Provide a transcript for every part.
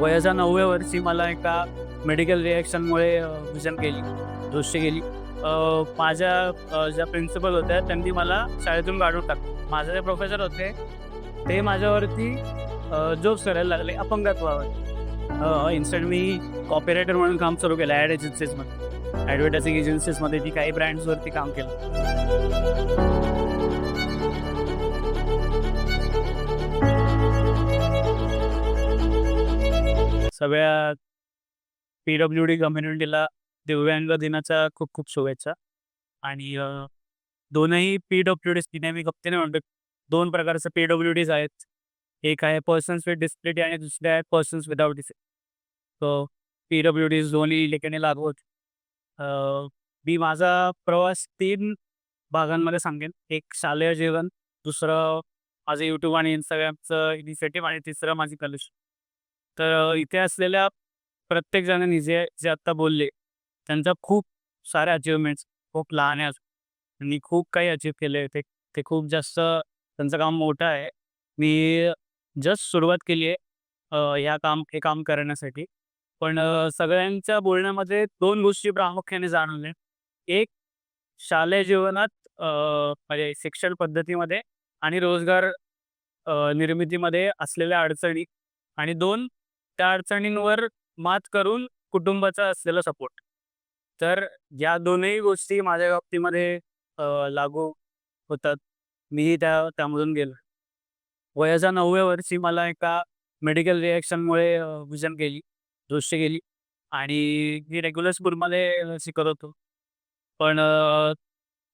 वयाच्या नवव्या वर्षी मला एका मेडिकल रिॲक्शनमुळे विजन गेली दृष्टी गेली. माझ्या ज्या प्रिन्सिपल होत्या त्यांनी मला शाळेतून काढून टाकलं. माझे जे प्रोफेसर होते ते माझ्यावरती जोक्स करायला लागले अपंगत्वावर. इन्स्टंट मी कॉपीरायटर म्हणून काम सुरू केलं ॲड एजन्सीजमध्ये ॲडव्हर्टायझिंग एजन्सीजमध्ये ती काही ब्रँड्सवरती काम केलं. सगळ्या पी डब्ल्यू डी कम्युनिटीला दिव्यांग दिनाच्या खूप खूप शुभेच्छा. आणि दोनही पी डब्ल्यू डीज तिने मी गप्तीने म्हणतो दोन प्रकारचे पी डब्ल्यू डीज आहेत. एक आहे पर्सन्स विथ डिस्प्लिटी आणि दुसरे आहे पर्सन्स विदाउट डिस पी डब्ल्यू डीज दोन्ही ठिकाणी लागू होते. मी माझा प्रवास तीन भागांमध्ये सांगेन. एक शालेय जीवन दुसरं माझं यूट्यूब आणि इंस्टाग्रामचं इनिशिएटिव्ह आणि तिसरं माझी कलेक्शन तर इथे असलेल्या प्रत्येक जणांनी जे जे आत्ता बोलले त्यांचा खूप सारे अचिव्हमेंट्स खूप लहान आहे अजून. आणि खूप काही अचीव केले ते ते खूप जास्त त्यांचं काम मोठं आहे. मी जस्ट सुरुवात केली आहे ह्या काम हे काम करण्यासाठी. पण सगळ्यांच्या बोलण्यामध्ये दोन गोष्टी प्रामुख्याने जाणवले एक शालेय जीवनात म्हणजे शिक्षण पद्धतीमध्ये आणि रोजगार निर्मितीमध्ये असलेल्या अडचणी. आणि दोन त्या अडचणींवर मात करून कुटुंबाचा असलेला सपोर्ट तर या दोनही गोष्टी माझ्या बाबतीमध्ये लागू होतात. मीही त्या त्यामधून गेलो. वयाच्या नवव्या वर्षी मला एका मेडिकल रिॲक्शनमुळे विजन गेली दृष्टी गेली आणि मी रेग्युलर स्कूलमध्ये शिकत होतो. पण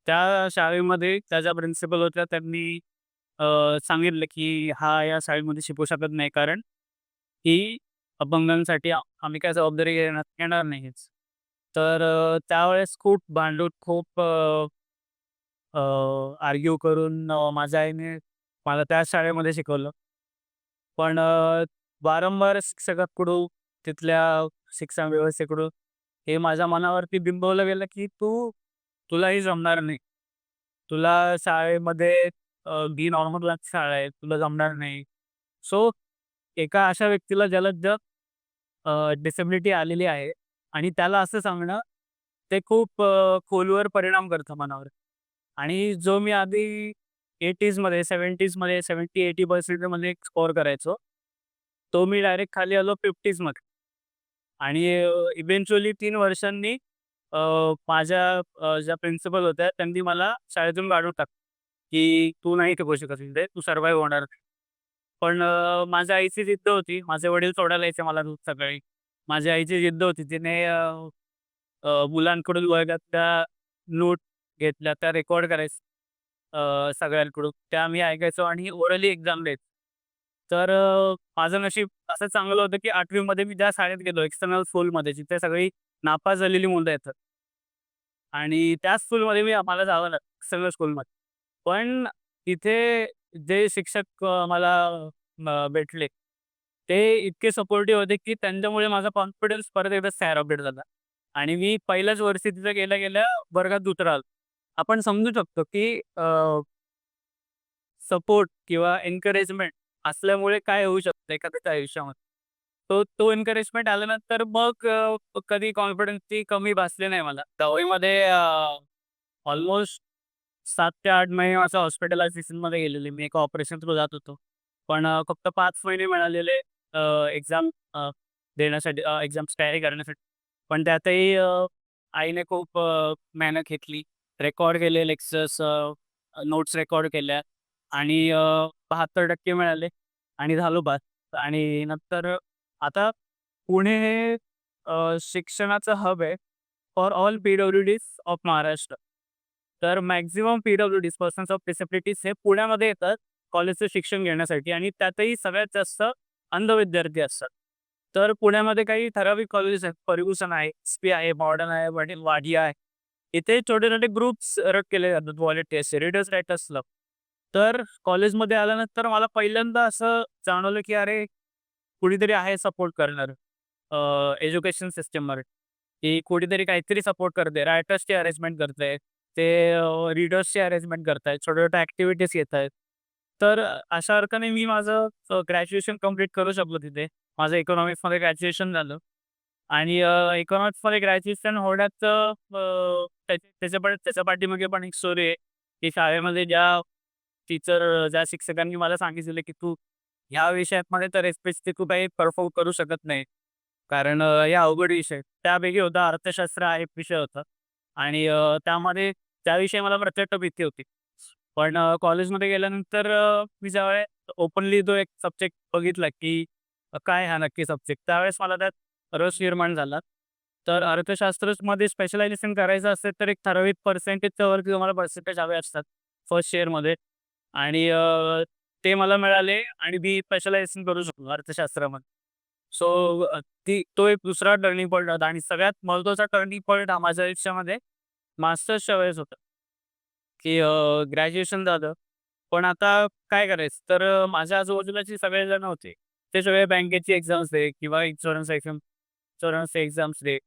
त्या शाळेमध्ये त्या ज्या प्रिन्सिपल होत्या त्यांनी सांगितलं की हा या शाळेमध्ये शिकू शकत नाही. कारण ही अपंगांसाठी आ- आम्ही काय जबाबदारी घेणार घेणार नाहीच. तर अ, त्यावेळेस खूप भांडून खूप आर्ग्यू करून अ, माझ्या आईने मला त्या शाळेमध्ये शिकवलं. पण अ, वारंवार शिक्षकाकडून तिथल्या शिक्षण व्यवस्थेकडून हे माझ्या मनावरती बिंबवलं गेलं की तू तुला हे जमणार नाही. तुला शाळेमध्ये अ, बी नॉर्मल क्लास शाळा आहे तुला जमणार नाही. सो एका अशा व्यक्तीला ज्याला जग डिसेबिलिटी आलेली आहे आणि त्याला असं सांगणं ते खूप खोलवर परिणाम करतं मनावर आणि जो मी आधी एटीजमध्ये सेवन्टीजमध्ये सेवन्टी एटी पर्सेंटमध्ये स्कोअर करायचो तो मी डायरेक्ट खाली आलो फिफ्टीजमध्ये आणि इव्हेंच्युअली तीन वर्षांनी माझ्या ज्या प्रिन्सिपल होत्या त्यांनी मला शाळेतून काढून टाकलं की तू नाही शिकू शकत म्हणजे तू सर्वाईव्ह होणार नाही." पण अ, माझ्या आईची जिद्द होती. माझे वडील सोडायला यायचे मला रोज सकाळी. माझ्या आईची जिद्द होती. तिने अ, अ, मुलांकडून वर्गातल्या नोट घेतल्या. त्या रेकॉर्ड करायचं अ, सगळ्यांकडून. त्या मी ऐकायचो आणि ओरली एक्झाम द्यायचो. तर अ, माझं नशीब असं चांगलं होतं की आठवीमध्ये मी ज्या शाळेत गेलो एक्सटर्नल स्कूलमध्ये जिथे सगळी नापास झालेली मुलं येतात. आणि त्याच स्कूलमध्ये मी आम्हाला जावं लागतं एक्सटर्नल स्कूलमध्ये. पण तिथे जे शिक्षक अ, मला भेटले ते इतके सपोर्टिव्ह होते की त्यांच्यामुळे माझा कॉन्फिडन्स परत एकदा स्काय झाला आणि मी पहिल्याच वर्षी तिथं गेल्या गेल्या वर्गात उतराल आपण समजू शकतो की सपोर्ट किंवा एन्करेजमेंट असल्यामुळे काय होऊ शकतं एखाद्याच्या आयुष्यामध्ये. तो तो एन्करेजमेंट आल्यानंतर मग अ, कधी कॉन्फिडन्सची कमी भासली नाही मला. दहावीमध्ये ऑलमोस्ट सात ते आठ महिने माझं हॉस्पिटलायझेशनमध्ये गेलेले. मी एका ऑपरेशन थ्रू जात होतो. पण अ, फक्त पाच महिने मिळालेले एक्झाम देण्यासाठी एक्झाम्स तयारी करण्यासाठी. पण त्यातही अ, आईने खूप अ, मेहनत घेतली. रेकॉर्ड केले लेक्चर्स नोट्स रेकॉर्ड केल्या आणि बहात्तर टक्के मिळाले आणि झालो बाद आणि नंतर आता पुणे हे अ, शिक्षणाचं हब आहे for all P W Ds of Maharashtra. तर maximum P W Ds persons of disabilities हे पुण्यामध्ये येतात कॉलेजचं शिक्षण घेण्यासाठी आणि त्यातही सगळ्यात जास्त अंध विद्यार्थी असतात. तर पुण्यामध्ये काही ठराविक कॉलेजेस आहेत. फर्ग्युसन आहे, एस-पी आहे, मॉडर्न आहे, वडील वाडिया आहे. इथे छोटे-छोटे ग्रुप्स रन केले जातात व्हॉलंटिअर्सचे, रिडर्स रायटर्स क्लब. तर कॉलेजमध्ये आल्यानंतर मला पहिल्यांदा असं जाणवलं, की अरे कुणीतरी आहे सपोर्ट करणार एज्युकेशन सिस्टमवर, की कुठेतरी काहीतरी सपोर्ट करते. रायटर्सची अरेंजमेंट करते ते रीडर्सची अरेंजमेंट करतायत. छोट्या-छोट्या ॲक्टिव्हिटीज घेतायत. तर अ, अशा अर्थाने मी माझं ग्रॅज्युएशन कंप्लीट करू शकलो तिथे माझं इकॉनॉमिक्समध्ये ग्रॅज्युएशन झालं आणि अ, इकॉनॉमिक्समध्ये ग्रॅज्युएशन होण्याचं अ, त्याच्या त्याच्या पण त्याच्या पाठीमागे पण एक स्टोरी आहे, की शाळेमध्ये ज्या टीचर ज्या शिक्षकांनी मला सांगितलेलं, की "तू ह्या विषयामध्ये तर स्पेशली तू काही परफॉर्म करू शकत नाही. कारण अ, हे अवघड विषय त्यापैकी होता अर्थशास्त्र हा एक विषय होता आणि अ, त्यामध्ये त्याविषयी मला प्रचंड भीती होती. पण कॉलेजमध्ये गेल्यानंतर मी ज्यावेळेस ओपनली तो एक सब्जेक्ट बघितला, की काय हा नक्की सब्जेक्ट, त्यावेळेस मला त्यात रस निर्माण झाला. तर अर्थशास्त्रमध्ये स्पेशलायझेशन करायचं असेल, तर एक ठराविक पर्सेंटेजच्या वरती तुम्हाला पर्सेंटेज हवे असतात फर्स्ट इयरमध्ये आणि ते मला मिळाले आणि मी स्पेशलायझेशन करू शकलो अर्थशास्त्रामध्ये. सो ती तो एक दुसरा टर्निंग पॉईंट होता आणि सगळ्यात महत्त्वाचा टर्निंग पॉईंट हा माझ्या आयुष्यामध्ये मास्टर्सच्या वेळेस होतं की ग्रॅज्युएशन झालं. पण आता काय करायचं? तर माझ्या आजूबाजूला जे सगळेजण होते, ते सगळे बँकेची एक्झाम्स दे किंवा इन्शुरन्स एक्झाम इन्शुरन्सचे एक्झाम्स दे.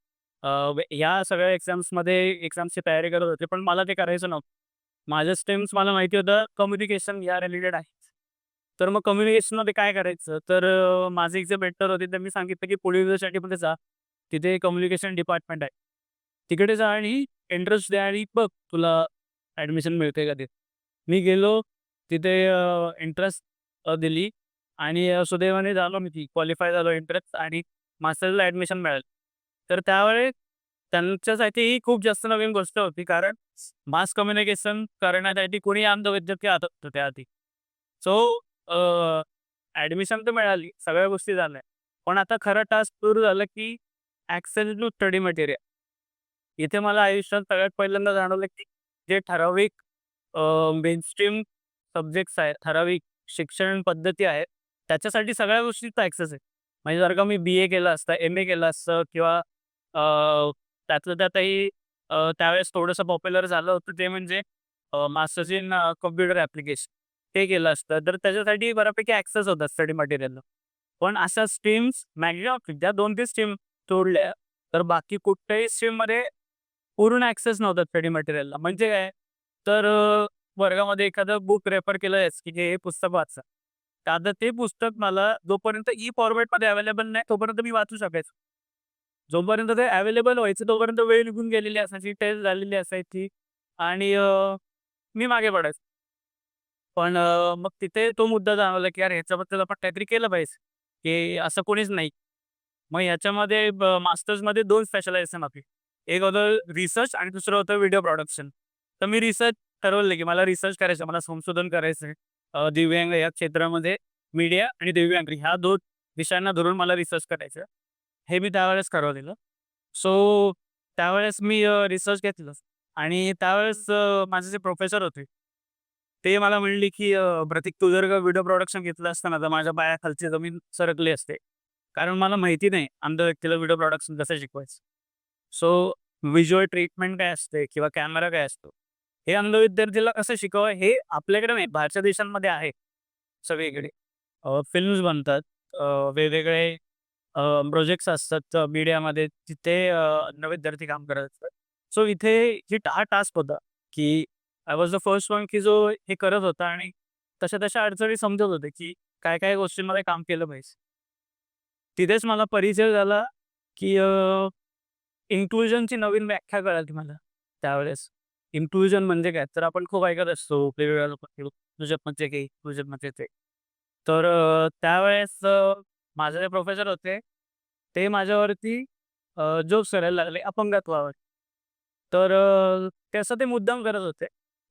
ह्या सगळ्या एक्झाम्समध्ये एक्झाम्सची तयारी करत होते. पण मला ते करायचं नव्हतं. माझं स्टेम्स मला माहिती होतं कम्युनिकेशन या रिलेटेड आहे. तर मग कम्युनिकेशनमध्ये काय करायचं? तर माझे एक जे मेंटर होते त्यांनी सांगितलं, की पुणे युनिव्हर्सिटीमध्ये जा. तिथे कम्युनिकेशन डिपार्टमेंट आहे. तिकडे जा आणि एंट्रन्स द्या आणि बघ तुला ॲडमिशन मिळते का ते. मी गेलो तिथे एंट्रन्स दिली आणि सुदैवाने झालो मी ती क्वालिफाय झालो एंट्रन्स आणि मास्टरला ॲडमिशन मिळालं. तर त्यावेळेस त्यांच्यासाठी ही खूप जास्त नवीन गोष्ट होती कारण मास कम्युनिकेशन करण्यासाठी कोणी अंधविद्यार्थी आता होतं त्याआधी. सो ॲडमिशन तर मिळाली, सगळ्या गोष्टी झाल्या. पण आता खरं टास्क सुरू झालं, की ॲक्सेस टू स्टडी मटेरियल. इथे मला आयुष्यात सगळ्यात पहिल्यांदा जाणवलं, की जे ठराविक मेनस्ट्रीम सब्जेक्ट्स आहेत, ठराविक शिक्षण पद्धती आहेत, त्याच्यासाठी सगळ्या गोष्टींचा ॲक्सेस आहे. म्हणजे जर का मी बी-ए केलं असतं, एम-ए केलं असतं किंवा त्यातलं त्यातही त्यावेळेस थोडंसं पॉप्युलर झालं होतं ते म्हणजे मास्टर्स इन कम्प्युटर ॲप्लिकेशन. ते केलं असतं, तर त्याच्यासाठी बऱ्यापैकी ॲक्सेस होता स्टडी मटेरियलला. पण अशा स्ट्रीम्स मॅक्झिमम ज्या 2-3 स्ट्रीम सोडल्या, तर बाकी कुठल्याही स्ट्रीममध्ये पूर्ण ऍक्सेस नव्हता स्टडी मटेरियलला. म्हणजे काय? तर वर्गामध्ये एखादं बुक रेफर केलं आहेस की हे पुस्तक वाचा. तर आता ते पुस्तक मला जोपर्यंत ई फॉर्मॅटमध्ये अवेलेबल नाही, तोपर्यंत मी वाचू शकायचो. जोपर्यंत ते अवेलेबल व्हायचं, तोपर्यंत वेळ निघून गेलेली असायची, टेस्ट झालेली असायची आणि मी मागे पडायचो. पण मग तिथे तो मुद्दा जाणवला, की यार ह्याच्याबद्दल आपण काहीतरी केलं पाहिजे, की असं कोणीच नाही. मग ह्याच्यामध्ये मास्टर्समध्ये दोन स्पेशलायझेशन आपली. एक होतं रिसर्च आणि दुसरं होतं व्हिडिओ प्रोडक्शन. तर मी रिसर्च ठरवलं, की मला रिसर्च करायचं मला संशोधन करायचं आहे. दिव्यांग या क्षेत्रामध्ये मीडिया आणि दिव्यांग ह्या दोन विषयांना धरून मला रिसर्च करायचं. हे मी त्यावेळेस ठरवलेलं. सो त्यावेळेस मी रिसर्च घेतलं आणि त्यावेळेस माझे जे प्रोफेसर होते, ते मला म्हणले, की "प्रतीक तू जर का व्हिडिओ प्रोडक्शन घेतलं असतं ना, तर माझ्या पायाखालची जमीन सरकली असते." कारण मला माहिती नाही अंध व्यक्तीला व्हिडिओ प्रोडक्शन कसं शिकवायचं. सो व्हिज्युअल ट्रीटमेंट काय असते किंवा कॅमेरा काय असतो, हे अंध विद्यार्थीला कसं शिकावं हे आपल्याकडे नाही, बाहेरच्या देशांमध्ये आहे सगळीकडे. फिल्म्स बनतात. वेगवेगळे प्रोजेक्ट्स असतात मीडियामध्ये तिथे विद्यार्थी काम करत असतात. सो इथे ही हा टास्क होता, की I was the first one की जो हे करत होता आणि तशा-तशा अडचणी समजत होते, की काय-काय गोष्टींमध्ये काम केलं पाहिजे. तिथेच मला परिचय झाला, की इन्क्लुजनची नवीन व्याख्या कळाली मला त्यावेळेस. इन्क्लुजन म्हणजे काय? तर आपण खूप ऐकत असतो वेगवेगळ्या लोकांकडून इन्क्लुजन म्हणजे काय? इन्क्लुजन म्हणजे ते. तर त्यावेळेस माझे जे प्रोफेसर होते, ते माझ्यावरती जोक्स करायला लागले अपंगत्वावर. तर त्याचं ते मुद्दाम करत होते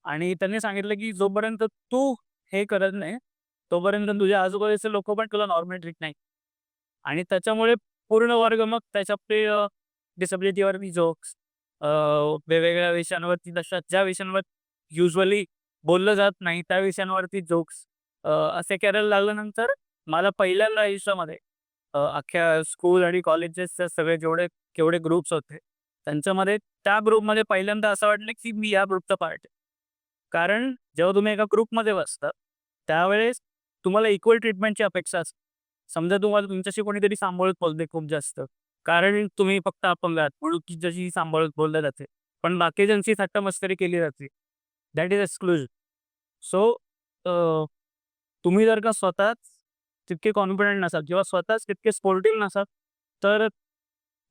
आणि त्यांनी सांगितलं, की जोपर्यंत तू हे करत नाही, तोपर्यंत तुझ्या आजूबाजूचे लोक पण तुला नॉर्मल ट्रीट नाही. आणि त्याच्यामुळे पूर्ण वर्ग मग त्याच्या डिसेबिलिटीवर मी जोक्स वेगवेगळ्या विषयांवरती तशा ज्या विषयांवर युजली बोललं जात नाही, त्या विषयांवरती जोक्स असे करायला लागल्यानंतर मला पहिल्यांदा आयुष्यामध्ये अख्ख्या स्कूल आणि कॉलेजेसचे सगळे जेवढे केवढे ग्रुप्स होते, त्यांच्यामध्ये त्या ग्रुपमध्ये पहिल्यांदा असं वाटलं, की मी या ग्रुपचा पार्ट आहे. कारण जेव्हा तुम्ही एका ग्रुपमध्ये बसता, त्यावेळेस तुम्हाला इक्वल ट्रीटमेंटची अपेक्षा असते. समजा तुम्हाला तुमच्याशी कोणीतरी सांभाळत बोलते खूप जास्त. कारण तुम्ही फक्त अपंग आहात म्हणून जशी सांभाळत बोललं जाते. पण बाकीच्यांची थट्टा-मस्करी केली जाते. That is exclusion. सो तुम्ही जर का स्वतःच तितके कॉन्फिडंट नसाल किंवा स्वतःच तितके स्पोर्टिव्ह नसाल, तर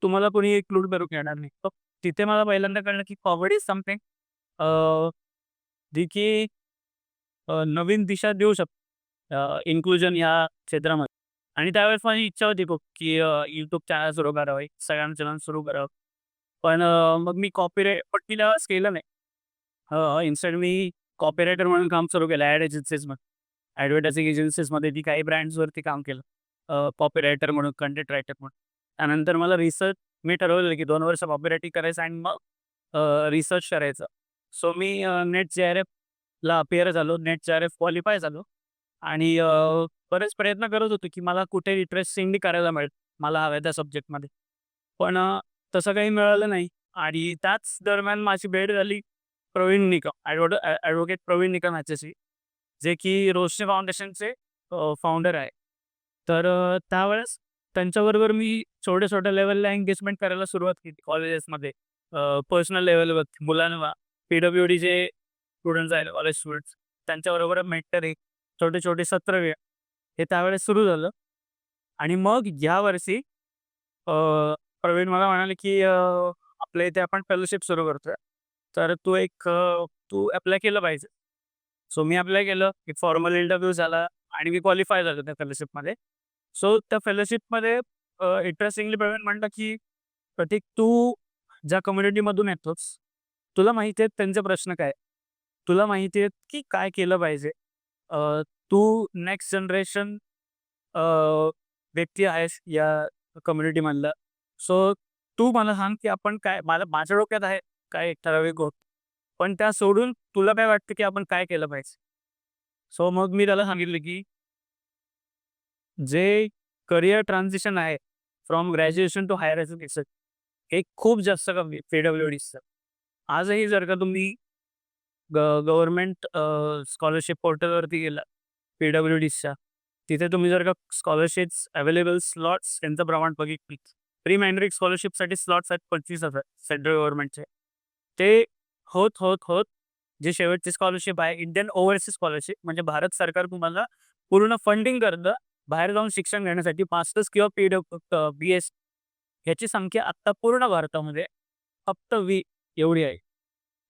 तुम्हाला कोणी इन्क्लूड करू येणार नाही. तर तिथे मला पहिल्यांदा कळलं की कॉमेडी इज समथिंग जी की नवीन दिशा देऊ शकते इन्क्लुजन या क्षेत्रामध्ये. आणि त्यावेळेस माझी इच्छा होती खूप की अ, YouTube चॅनल सुरू करावं, Instagram चॅनल सुरू करावं. पण अ, मग मी कॉपीराइट पण मी त्यावेळेस केलं नाही. अ, मी कॉपीरायटर म्हणून काम सुरू केलं ॲड एजन्सीजमध्ये. ॲडव्हर्टायझिंग एजन्सीजमध्ये मी काही ब्रँड्सवरती काम केलं. अ, कॉपीरायटर म्हणून, कंटेंट रायटर म्हणून. त्यानंतर मला रिसर्च मी ठरवलेलं की 2 वर्ष कॉपीरायटिंग करायचं आणि मग अ, रिसर्च करायचं. सो मी अ, नेट जे-आर-एफला अपीअर झालो. नेट जे-आर-एफ क्वालिफाय झालो आणि बरेच प्रयत्न करत होतो की मला कुठे इंटरेस्टिंगली करायला मिळेल. मला हव्या त्या सब्जेक्टमध्ये. पण अ, तसं काही मिळालं नाही आणि त्याच दरम्यान माझी भेट झाली प्रवीण निकम, ॲडव्होट ॲ ॲडव्होकेट प्रवीण निकम ह्याच्याशी, जे की रोशनी फाउंडेशनचे अ, फाउंडर आहे. तर अ, त्यावेळेस त्यांच्याबरोबर मी छोट्या-छोट्या लेव्हलला एंगेजमेंट करायला सुरुवात केली कॉलेजेसमध्ये. अ, पर्सनल लेव्हलवरती मुलांना पी-डब्ल्यू-डीचे स्टुडंट्स आहेत, कॉलेज स्टुडंट्स त्यांच्याबरोबर मेंटरिंग, छोटे-छोटे सत्रव्य हे त्यावेळेस सुरू झालं. आणि मग ह्या वर्षी प्रवीण मला म्हणाले की आपल्या इथे आपण फेलोशिप सुरू करतोय. तर तू एक तू अप्लाय केलं पाहिजे. सो मी अप्लाय केलं. एक फॉर्मल इंटरव्ह्यू झाला आणि मी क्वालिफाय झालो त्या फेलोशिपमध्ये. सो त्या फेलोशिपमध्ये इंटरेस्टिंगली प्रवीण म्हणलं की "प्रतीक तू ज्या कम्युनिटीमधून येतोस, तुला माहिती आहेत त्यांचे प्रश्न काय तुला माहिती आहेत की काय केलं पाहिजे. तू नेक्स्ट जनरेशन व्यक्ती आहेस या कम्युनिटीमधला. सो तू मला सांग की आपण काय मला माझ्या डोक्यात आहे काही ठराविक गोष्ट. पण त्या सोडून तुला काय वाटतं की आपण काय केलं पाहिजे?" सो मग मी त्याला सांगितलं की जे करियर ट्रान्झिशन आहे from graduation to higher education हे खूप जास्त कमी आहे पी-डब्ल्यू-डीचं. आजही जर का तुम्ही ग गव्हर्नमेंट स्कॉलरशिप पोर्टलवरती गेला पी-डब्ल्यू-डीच्या, तिथे तुम्ही जर का स्कॉलरशिप्स अवेलेबल स्लॉट्स त्यांचं प्रमाण बघितली प्री मॅन्ड्रिक स्कॉलरशिपसाठी स्लॉट्स आहेत 25,000 सेंट्रल गव्हर्नमेंटचे. ते होत, होत, होत जे शेवटची स्कॉलरशिप आहे इंडियन ओव्हरसीज स्कॉलरशिप म्हणजे भारत सरकार तुम्हाला पूर्ण फंडिंग करतं बाहेर जाऊन शिक्षण घेण्यासाठी मास्टर्स किंवा पी डब्ल्यू बी-एस ह्याची संख्या आत्ता पूर्ण भारतामध्ये फक्त वी एवढी आहे.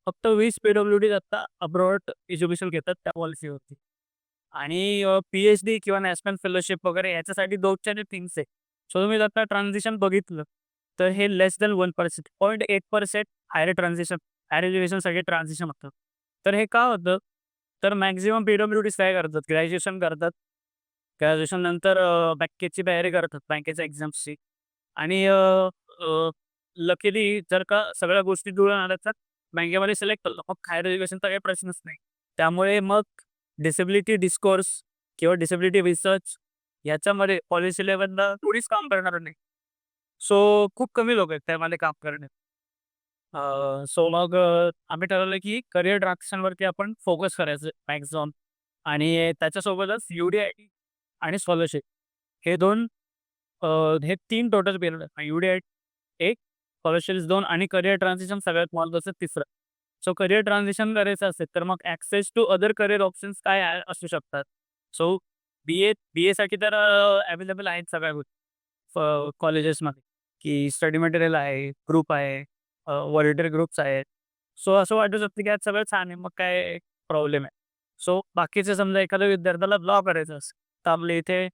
फक्त वीस पी-डब्ल्यू-डीज अब्रॉड एज्युकेशन घेतात त्या पॉलिसीवरती. आणि अ, पी-एच-डी किंवा नॅशनल फेलोशिप वगैरे याच्यासाठी 2च्या थिंग्स आहे. सो तुम्ही आता ट्रान्झिशन बघितलं, तर हे less than 1% 0.8% higher transition higher एज्युकेशनसाठी ट्रान्झिशन होतं. तर हे का होतं? तर मॅक्झिमम पी-डब्ल्यू-डीज काय करतात, ग्रॅज्युएशन करतात. ग्रॅज्युएशन नंतर बँकेची तयारी करतात, बँकेच्या एक्झाम्सची आणि लकीली जर का सगळ्या गोष्टी जुळून आल्या तर बँकेमध्ये सिलेक्ट करतो मग हायर एज्युकेशनचा काही प्रश्नच नाही. त्यामुळे मग डिसेबिलिटी डिस्कोर्स किंवा डिसेबिलिटी रिसर्च याच्यामध्ये पॉलिसी लेवलला कोणीच काम करणार नाही. सो खूप कमी लोकं आहेत त्यामध्ये काम करणे सो मग आम्ही ठरवलं की करियर ट्रान्झिशनवरती आपण फोकस करायचं मॅक्झिमम आणि त्याच्यासोबतच यू-डी-आय-टी आणि स्कॉलरशिप हे दोन हे तीन टोटल पिरियड आहे. यू-डी-आय 1, स्कॉलरशिप्स दोन आणि करिअर ट्रान्झिशन सगळ्यात महत्त्वाचं तिसरं. सो करिअर ट्रान्झिशन करायचं असेल, तर मग access to other career options काय असू शकतात. सो बी-ए बी-एसाठी तर अवेलेबल आहेत सगळ्या गोष्टी कॉलेजेसमध्ये की स्टडी मटेरियल आहे, ग्रुप आहे, अ, ग्रुप्स आहेत. सो असं वाटू शकतं की आज सगळं छान आहे, मग काय प्रॉब्लेम आहे. सो बाकीचे समजा एखाद्या विद्यार्थ्याला लॉ करायचं असेल, तर आपले इथे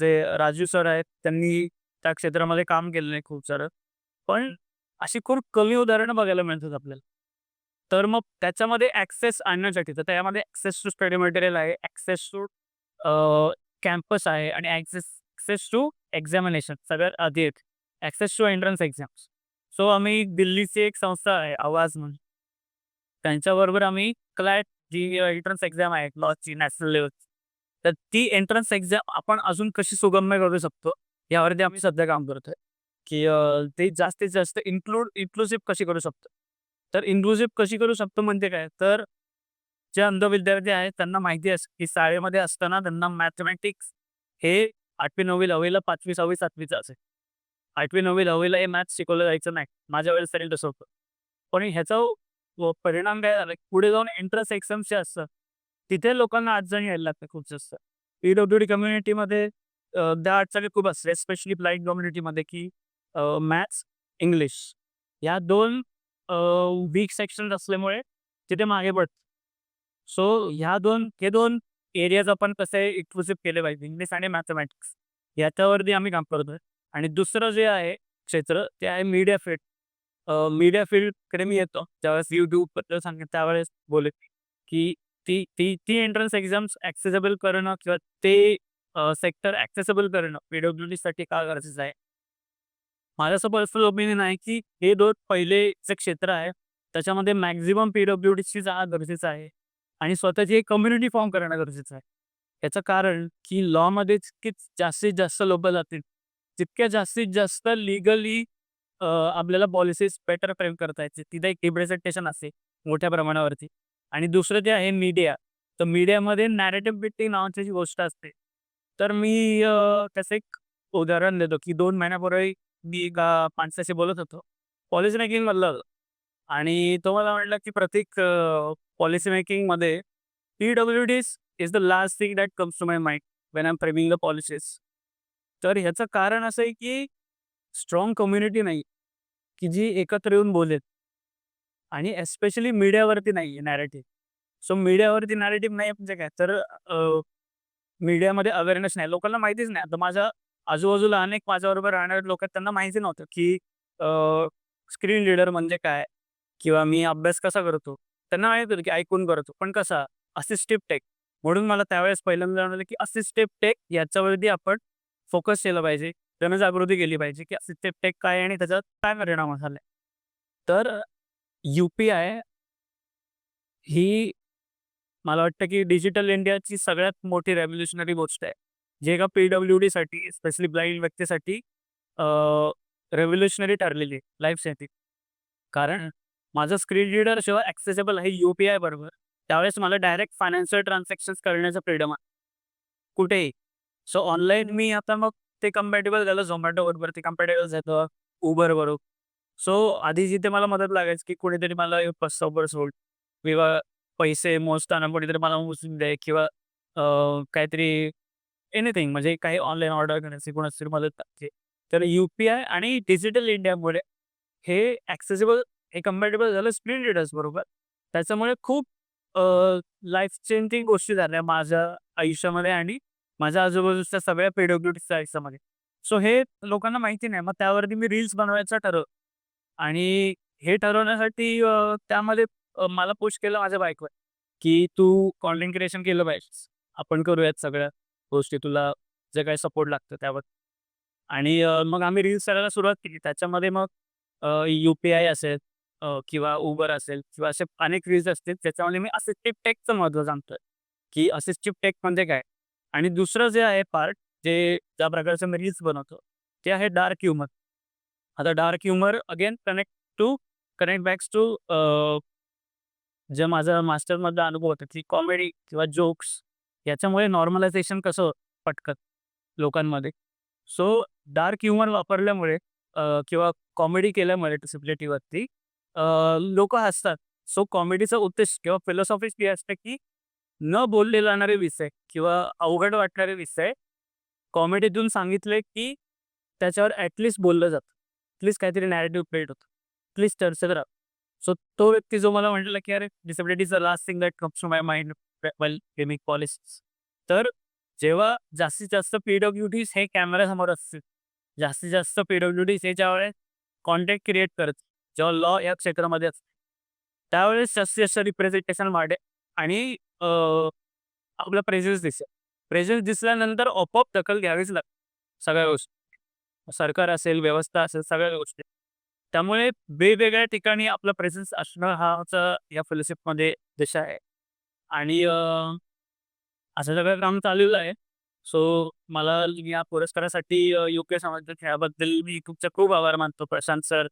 जे राजू सर आहेत, त्यांनी त्या क्षेत्रामध्ये काम केलेलं आहे खूप सारं. पण अशी खूप कमी उदाहरणं बघायला मिळतात आपल्याला. तर मग त्याच्यामध्ये ॲक्सेस आणण्यासाठी तर त्यामध्ये ॲक्सेस टू स्टडी मटेरियल आहे, ॲक्सेस टू कॅम्पस आहे आणि ॲक्सेस ॲक्सेस टू एक्झामिनेशन सगळ्यात आधी आहेत. Access to entrance exams. So आम्ही दिल्लीची एक संस्था आहे आवाज म्हणून. त्यांच्याबरोबर आम्ही क्लॅट जी एंट्रन्स एक्झाम आहे लॉची नॅशनल लेवलची तर ती एंट्रन्स एक्झाम आपण अजून कशी सुगम्य करू शकतो, यावरती आम्ही सध्या काम करतोय. की अ, ते जास्तीत जास्त इन्क्लूड इन्क्लुसिव्ह कशी करू शकतो. तर इन्क्लुसिव्ह कशी करू शकतो म्हणजे काय? तर जे अंध विद्यार्थी आहेत त्यांना माहिती असतं की शाळेमध्ये असताना त्यांना मॅथेमॅटिक्स हे 8वी, 9वी, 10वीला 5वी, 6वी, 7वीचं असेल. 8वी, 9वी, 10वीला हे मॅथ्स शिकवलं जायचं नाही. माझ्या वेळेस तरी तसं होतं. पण ह्याचा परिणाम काय झाला, पुढे जाऊन एंट्रन्स एक्झाम्स जे असतात, तिथे लोकांना अडचणी यायला लागतात खूप जास्त. पी-डब्ल्यू-डी कम्युनिटीमध्ये अ, त्या अडचणी खूप असतात स्पेशली ब्लाइंड कम्युनिटीमध्ये की मॅथ्स, इंग्लिश या दोन वीक सेक्शन असल्यामुळे तिथे मागे पडतो. सो ह्या दोन हे दोन एरियाज आपण कसे इन्क्लुसिव्ह केले पाहिजे इंग्लिश आणि मॅथमॅटिक्स याच्यावरती आम्ही काम करतोय आणि दुसरं जे आहे क्षेत्र ते आहे मीडिया फील्ड. मीडिया फील्डकडे मी येतो. ज्यावेळेस यूट्यूबबद्दल सांगेन त्यावेळेस बोले की ती ती ती एंट्रन्स एक्झाम्स ॲक्सेसेबल करणं किंवा ते सेक्टर ॲक्सेसेबल करणं पीडब्ल्यू डीसाठी का गरजेचं आहे? माझं असं पर्सनल ओपिनियन आहे, की हे दोन पहिले जे क्षेत्र आहे, त्याच्यामध्ये मॅक्झिमम पी-डब्ल्यू-डीची जाणं गरजेचं आहे आणि स्वतःची एक कम्युनिटी फॉर्म करणं गरजेचं आहे. याचं कारण, की लॉमध्ये जितकीच जास्तीत जास्त लोकं जातील, जितक्या जास्तीत जास्त लीगली आपल्याला पॉलिसीज बेटर फ्रेम करता येते तिथे एक रिप्रेझेंटेशन असते मोठ्या प्रमाणावरती आणि दुसरं जे आहे मीडिया. तर मीडियामध्ये नॅरेटिव्ह नॅरेटिव्हिटी नावाची जी गोष्ट असते. तर मी त्याचं एक उदाहरण देतो, की दोन महिन्यापूर्वी मी एका माणसाशी बोलत होतो. पॉलिसी मेकिंग मधलं आणि तो मला म्हटलं की प्रत्येक policy policy मेकिंगमध्ये P W Ds is the last thing that comes to my mind when I am framing the policies." तर ह्याचं कारण असं आहे, की स्ट्रॉंग कम्युनिटी नाही, की जी एकत्र येऊन बोलेल. आणि एस्पेशली मीडियावरती नाही नॅरेटिव्ह. सो मीडियावरती नॅरेटिव्ह नाही म्हणजे काय? तर मीडियामध्ये अवेअरनेस नाही. लोकांना माहितीच नाही. आता माझ्या आजूबाजूला अनेक माझ्याबरोबर राहणारे लोक आहेत, त्यांना माहिती नव्हतं, की स्क्रीन रीडर म्हणजे काय? किंवा मी अभ्यास कसा करतो? त्यांना माहीत होतं, की ऐकून करतो. पण कसा? Assistive tech. म्हणून मला त्यावेळेस पहिल्यांदा जाणवलं, की असिस्टिव्ह टेक याच्यावरती आपण फोकस केलं पाहिजे. जनजागृती केली पाहिजे, की असिस्टिव्ह टेक काय आणि त्याचा काय परिणाम झालाय? तर यू-पी-आय ही मला वाटतं, की डिजिटल इंडियाची सगळ्यात मोठी रेव्होल्युशनरी गोष्ट आहे. जे एका पी-डब्ल्यू-डीसाठी स्पेशली ब्लाइंड व्यक्तीसाठी रेव्होल्युशनरी ठरलेली आहे लाईफसाठी. कारण माझं स्क्रीन रीडर जेव्हा ॲक्सेसिबल आहे यू-पी-आय बरोबर, त्यावेळेस मला डायरेक्ट फायनान्शियल ट्रान्झॅक्शन्स करण्याचं फ्रीडम आहे. कुठेही. सो ऑनलाईन मी आता मग ते कंपॅटिबल झालं Zomato बरोबर, ते कंपॅटिबल झालं Uber बरोबर. सो आधी जिथे मला मदत लागायची, की कोणीतरी मला बसवर सोड किंवा पैसे मोजताना कोणीतरी मला मोजून दे किंवा काहीतरी एनिथिंग म्हणजे काही ऑनलाईन ऑर्डर करण्याची कोणाची मदत लागते. तर यू-पी-आय आणि डिजिटल इंडियामुळे हे ॲक्सेसिबल हे कम्पॅटेबल झालं स्क्रीन रिडर्स बरोबर. त्याच्यामुळे खूप लाईफ चेंजिंग गोष्टी झाल्या माझ्या आयुष्यामध्ये आणि माझ्या आजूबाजूच्या सगळ्या पेडोग्युटीच्या आयुष्यामध्ये. सो हे लोकांना माहिती नाही. मग त्यावरती मी रील्स बनवायचं ठरवलं आणि हे ठरवण्यासाठी त्यामध्ये मला पुश केलं माझ्या बाईकवर की "तू कॉन्टेंट क्रिएशन केलं पाहिजेस. आपण करूयात सगळ्या गोष्टी. तुला जे काही सपोर्ट लागतं त्यावर." आणि मग आम्ही रील्स करायला सुरुवात केली. त्याच्यामध्ये मग युपीआय असेल किंवा उबर असेल किंवा असे अनेक रील्स असतील, त्याच्यामध्ये मी असिस्टिव्ह टेकचं महत्त्व सांगतोय, की असिस्टिव्ह टेक म्हणजे काय? आणि दुसरं जे आहे पार्ट, जे ज्या प्रकारचं मी रील्स बनवतो, ते आहे डार्क ह्युमर. आता dark humour again connect to connect backs to जे माझा मास्टरमधला अनुभव होता, की कॉमेडी किंवा जोक्स याच्यामुळे नॉर्मलायझेशन कसं पटकन लोकांमध्ये. सो डार्क ह्युमर वापरल्यामुळे किंवा कॉमेडी केल्यामुळे डिसेबिलिटीवरती लोक हसतात. सो कॉमेडीचा उद्देश किंवा फिलॉसॉफी ही असते, की न बोलले जाणारे विषय किंवा अवघड वाटणारे विषय कॉमेडीतून सांगितले, की त्याच्यावर ॲट बोललं जातं. प्लीज काहीतरी नॅरेटिव्ह प्लेट होतं. प्लीज चर्चेत राहतं. सो तो व्यक्ती जो मला म्हटला, की "अरे disability is the last thing that comes to my mind chemic policies." तर जेव्हा जास्तीत जास्त पी-डब्ल्यू-डीज हे कॅमेऱ्यासमोर असतील, जास्तीत जास्त पी-डब्ल्यू-डीज हे ज्यावेळेस कॉन्टॅक्ट क्रिएट करत जेव्हा लॉ या क्षेत्रामध्ये असते त्यावेळेस जास्तीत जास्त रिप्रेझेंटेशन वाढेल आणि आपला प्रेझेन्स दिसेल. प्रेझेन्स दिसल्यानंतर आपोआप दखल घ्यावीच लागते सगळ्या गोष्टी. सरकार असेल, व्यवस्था असेल, सगळ्या गोष्टी. त्यामुळे वेगवेगळ्या ठिकाणी आपला प्रेझेन्स असणं हा या फेलोशिपमध्ये दिशा आहे आणि असं सगळं काम चालू आहे. सो मला या पुरस्कारासाठी योग्य समजलं खेळाबद्दल मी तुमचे खूप आभार मानतो. प्रशांत सर,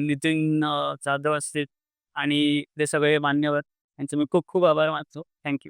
नितीन जाधव असतील आणि ते सगळे मान्यवर यांचे मी खूप खूप आभार मानतो. थँक